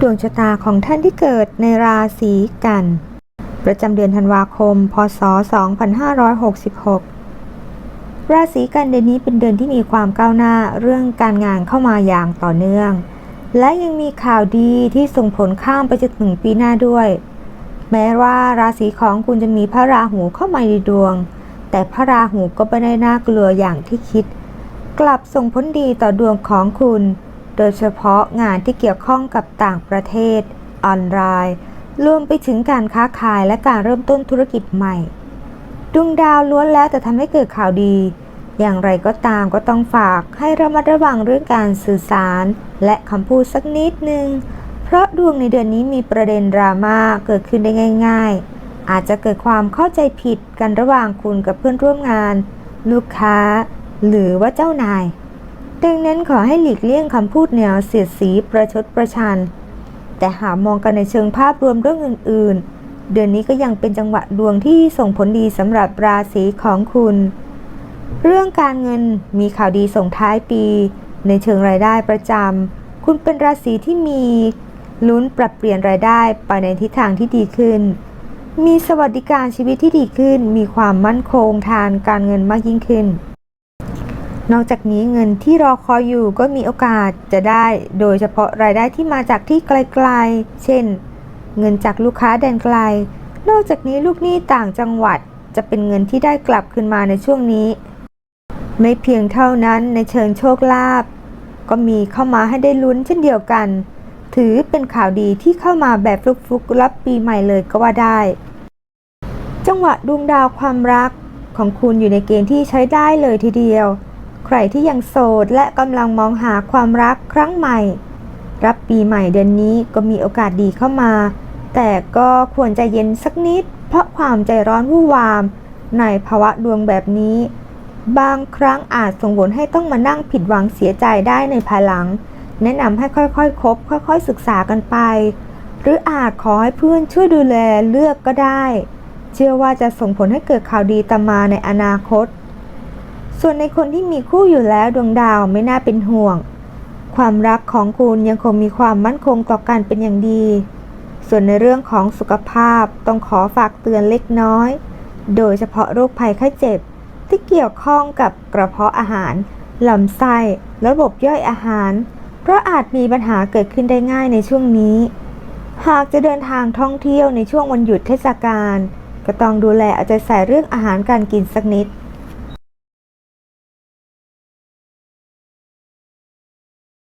ดวงชะตาของท่านที่เกิดในราศีกัน ประจำเดือนธันวาคม พศ 2566 ราศีกันเดือนนี้เป็นเดือนที่มีความก้าวหน้าเรื่องการงานเข้ามาอย่างต่อเนื่อง และยังมีข่าวดีที่ส่งผลข้ามไปจนถึงปีหน้าด้วย แม้ว่าราศีของคุณจะมีพระราหูเข้ามาในดวง แต่พระราหูก็ไม่ได้น่ากลัวอย่างที่คิด กลับส่งผลดีต่อดวงของคุณ โดยเฉพาะงานที่เกี่ยวข้องกับต่างประเทศ ออนไลน์รวมไปถึงการค้าขายและการเริ่มต้นธุรกิจใหม่ดวงดาวล้วนแล้วแต่ทำให้เกิดข่าวดี อย่างไรก็ตามก็ต้องฝากให้ระมัดระวังเรื่องการสื่อสาร และคำพูดสักนิดนึง เพราะดวงในเดือนนี้มีประเด็นดราม่าเกิดขึ้นได้ง่าย ๆ อาจจะเกิดความเข้าใจผิดกันระหว่างคุณกับเพื่อนร่วมงาน ลูกค้า หรือว่าเจ้านาย ดังนั้นขอให้หลีกเลี่ยงคำพูดแนวเสียดสีประชดประชัน แต่หากมองกันในเชิงภาพรวมเรื่องอื่น ๆ เดือนนี้ก็ยังเป็นจังหวะดวงที่ส่งผลดีสำหรับราศีของคุณ เรื่องการเงินมีข่าวดีส่งท้ายปี ในเชิงรายได้ประจำคุณเป็นราศีที่มีลุ้นปรับเปลี่ยนรายได้ไปในทิศทางที่ดีขึ้น มีสวัสดิการชีวิตที่ดีขึ้น มีความมั่นคงทางการเงินมากยิ่งขึ้น นอกจากนี้เงินที่รอคอยอยู่ก็มีโอกาสจะได้ โดยเฉพาะรายได้ที่มาจากที่ไกลๆ เช่น เงินจากลูกค้าแดนไกล นอกจากนี้ลูกหนี้ต่างจังหวัดจะเป็นเงินที่ได้กลับคืนมาในช่วงนี้ ไม่เพียงเท่านั้นในเชิงโชคลาภก็มีเข้ามาให้ได้ลุ้นเช่นเดียวกัน ถือเป็นข่าวดีที่เข้ามาแบบฟลุกๆรับปีใหม่เลยก็ว่าได้ จังหวะดวงดาวความรักของคุณอยู่ในเกณฑ์ที่ใช้ได้เลยทีเดียว รที่ยังโสดและกำลังมองหาความรักครั้งใหม่ รับปีใหม่เดือนนี้ก็มีโอกาสดีเข้ามา แต่ก็ควรใจเย็นสักนิด เพราะความใจร้อนวู่วาม ในภาวะดวงแบบนี้ บางครั้งอาจส่งผลให้ต้องมานั่งผิดหวังเสียใจได้ในภายหลัง แนะนำให้ค่อยๆคบค่อยๆศึกษากันไป หรืออาจขอให้เพื่อนช่วยดูแลเลือกก็ได้ เชื่อว่าจะส่งผลให้เกิดข่าวดีตามมาในอนาคต ส่วนในคนที่มีคู่อยู่แล้วดวงดาวไม่น่าเป็นห่วง ความรักของคุณยังคงมีความมั่นคงต่อกันเป็นอย่างดี ส่วนในเรื่องของสุขภาพต้องขอฝากเตือนเล็กน้อย โดยเฉพาะโรคภัยไข้เจ็บ ที่เกี่ยวข้องกับกระเพาะอาหารลำไส้ระบบย่อยอาหาร เพราะอาจมีปัญหาเกิดขึ้นได้ง่ายในช่วงนี้ หากจะเดินทางท่องเที่ยวในช่วงวันหยุดเทศกาลก็ต้องดูแลเอาใจใส่เรื่องอาหารการกินสักนิด